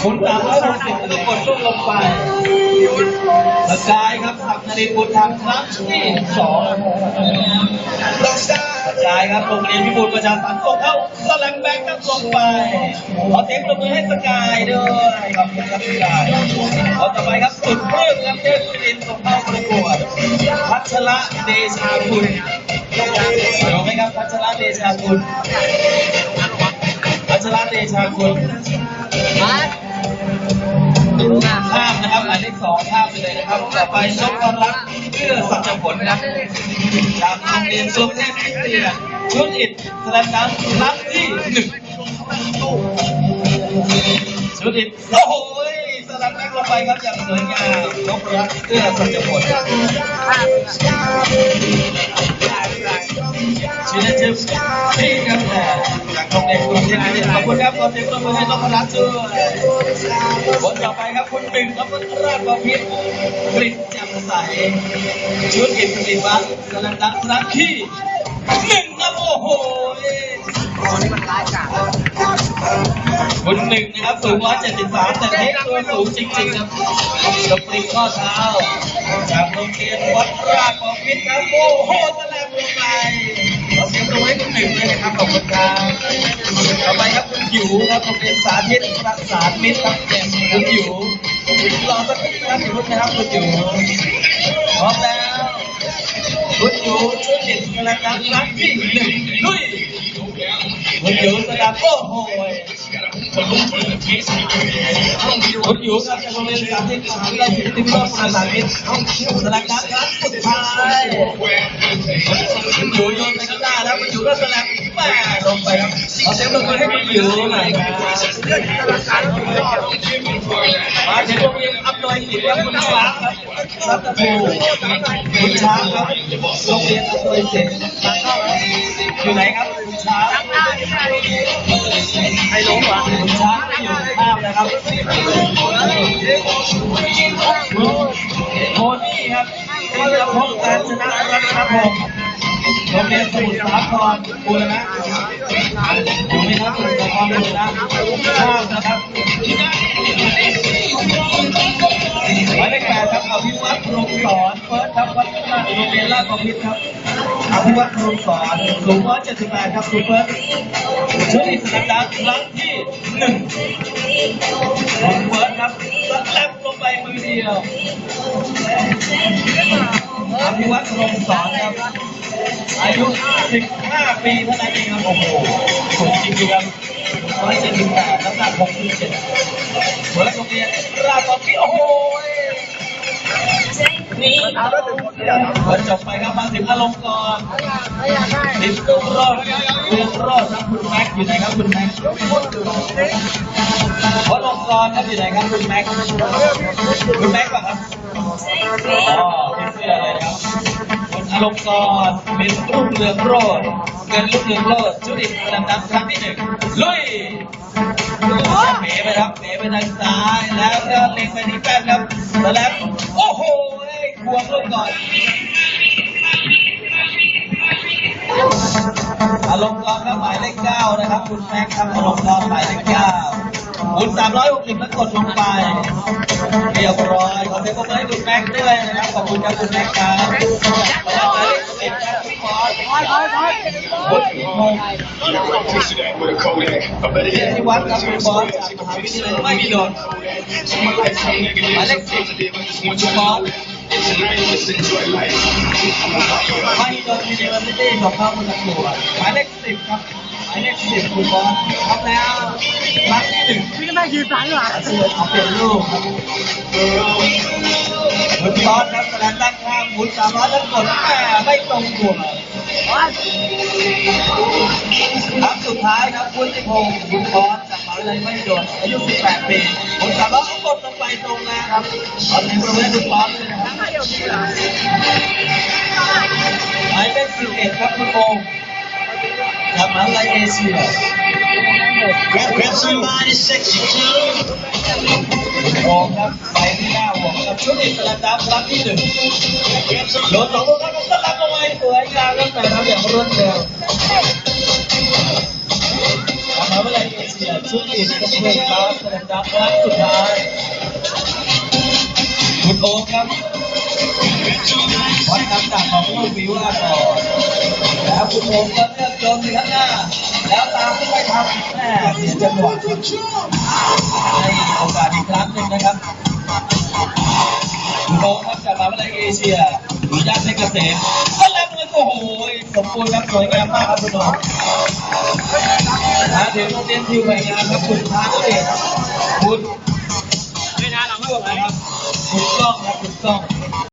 หมุนตามร้อยหกสิบแล้วก็กดลูกลงไปสกายครับสับนาฬิบุตรทำครั้งที่สองสกายครับโรงเรียนพิบูลประชาสันส่งเข้าสแลมแบงค์ครับลงไปขอเสียงปรบมือให้สกายด้วยขอบคุณครับสกายขอต่อไปครับสุดเรื่องครับเทพศิรินส่งเข้าประกวดพัชระเดชาคุณรู้ไหมครับพัชระเดชาคุณ ชระเดชาคุณข้ามนะครับหมายเลขสองข้ามไปเลยนะครับ ต่อไปนพรัตน์เพื่อสัจผลครับจากโรงเรียนสุเทพคริสเตียนชุดอิดแสดงดังครั้งที่หนึ่งชุดอิดโอ้โหสลับแม็กลงไปครับอย่างสวยงามนพรัตน์เพื่อสัจผล คุณครับขอเสียงปรบมือให้นพรัตน์ด้วยคนต่อไปครับคุณหนึ่งครับคุณราชบพิษกลิ่นแจ่มใสชุดอินทรีวัฒน์กำลังดังรั้งที่หนึ่งครับโอ้โหคุณหนึ่งนะครับสูง173แต่เล็กตัวสูงจริงๆครับสปริงข้อเท้า จากโรงเรียนวัดราชบพิษครับโอ้โหแสลมลงไปขอเสียงปรบมือให้คุณหนึ่งเลยนะครับขอบคุณครับต่อไปครับ คุณหยูครับโรงเรียนสาธิตรักษามิตรครับคุณหยูรอสักครู่นะครับคุณนะครับคุณหยูพร้อมแล้วคุณหยูช่วยเด็ดกำลังดังครั้งที่หนึ่งลุยคุณหยูสนามโอ้โหคุณหยูครับจากโรงเรียนสาธิตมหาวิทยาลัยศิลปศาสตร์สาธิตสนามดังครั้งสุดท้ายคุณหยูโยนไปข้างหน้าแล้วคุณหยูก็สนามแม่ ไปครับขอเสียงปรบมือให้คุณหยูหน่อยครับมาถึงโรงเรียนอัพนอยสิทธิ์ครับคุณช้างครับรัตภูคุณช้างครับโรงเรียนอัพนอยสิทธิ์อยู่ไหนครับคุณช้างใครลงวะคุณช้างอยู่ข้ามนะครับโทนี่ครับธีรพงษ์การชนะรัตนพงศ์ โรงเรียนสมุทรสาครบูรณะอยู่ไหมครับสมุทรสาครบูรณะข้ามนะครับหมายเลขแปดครับอภิวัตรโรงสอนเฟิร์สครับวัดราชโรงเรียนราชบพิตรครับอภิวัตรโรงสอนสูง178ครับคุณเฟิร์สชุดอิสระดังครั้งที่หนึ่งคุณเฟิร์สครับแลปลงไปมือเดียว อภิวัตรโรงสอนครับ อายุ 15 ปีเท่านั้นเองครับ โอ้โหสูงจริงๆครับ178น้ำหนัก67เฟิร์สโรงเรียนราชบพิตรโอ้โหนี่เปิดจบไปครับมาถึงอารมณ์ก่อนติดตุ้มรอดเรื่องรอดครับคุณแม็กอยู่ไหนครับคุณแม็กหัวลงกรครับอยู่ไหนครับคุณแม็กคุณแม็กป่ะครับ คุณอารณ์กรเป็นรุ่งเรืองโรดเงินรุ่งเรืองโรดชุดอิสระดับครั้งที่หนึ่งลุยเป๋ไปครับเป๋ไปทางซ้ายแล้วก็เล็งไปที่แป้นครับแล้วโอ้โหควงลงก่อนอารมณ์กรครับหมายเลขเก้านะครับ คุณแม็กครับอารมณ์กรหมายเลขเก้า คุณสามร้อยหกสิบแล้วกดลงไป เรียบร้อย ขอเสียงปรบมือให้คุณแม็กด้วยนะครับ ขอบคุณครับคุณแม็กครับต่อไปหมายเลขสิบครับพี่บอสวุฒิพงศ์ with a Kodak. I bet เรียนที่วัดครับคุณบอสจากมหาวิทยาลัยไม่มีโดนหมายเลขสิบคุณบอส enjoy life. ไม่โดนยูนิเวอร์ซิตี้ของข้ามุนตัวหมายเลขสิบครับหมายเลขสิบคุณบอสพร้อมแล้ว ครั้งที่หนึ่งพี่แม่ยืนซ้ายหรอเสือขอเปลี่ยนรูปครับคุณบอสครับแสดงด้านข้างหมุนสามร้อยแล้วกดแม่ไม่ตรงหัวครับสุดท้ายครับคุณจิพงศ์คุณบอสจากมหาวิทยาลัยไม่โดนอายุ 18 ปีหมุนสามร้อยก็กดลงไปตรงนะครับขอเสียงปรบมือให้คุณบอด้วยนะครับหมายเลขสิบเอ็ดครับคุณโอม จากมหาวิทยาลัยเอเชีย Grab, grab somebody sexy too. โอมครับไปที่หน้าหัวครับชุดอิสระดับรับที่หนึ่ง Grab some โดนสองลูกครับสลับลงไปสวยงามครับแต่ คุณโอ๊คครับวัดน้ำหนักของลูกวิวาก่อนแล้วคุณโอ๊คก็เลือกโยนไปข้างหน้า แล้วตามขึ้นไปทำแม่เสียจังหวะให้โอกาสอีกครั้งหนึ่งนะครับคุณโอ๊คครับจากมหาวิทยาลัยเอเชียหรือย่านเพชรเกษมก็แล้วมันโอ้โหสมบูรณ์ครับสวยงามมากครับคุณโอ๊คมาถึงโรงเรียนทิวใหม่งามครับคุณพาเดชคุณไม่นานหรอกช่วงนะครับ คุณกล้อ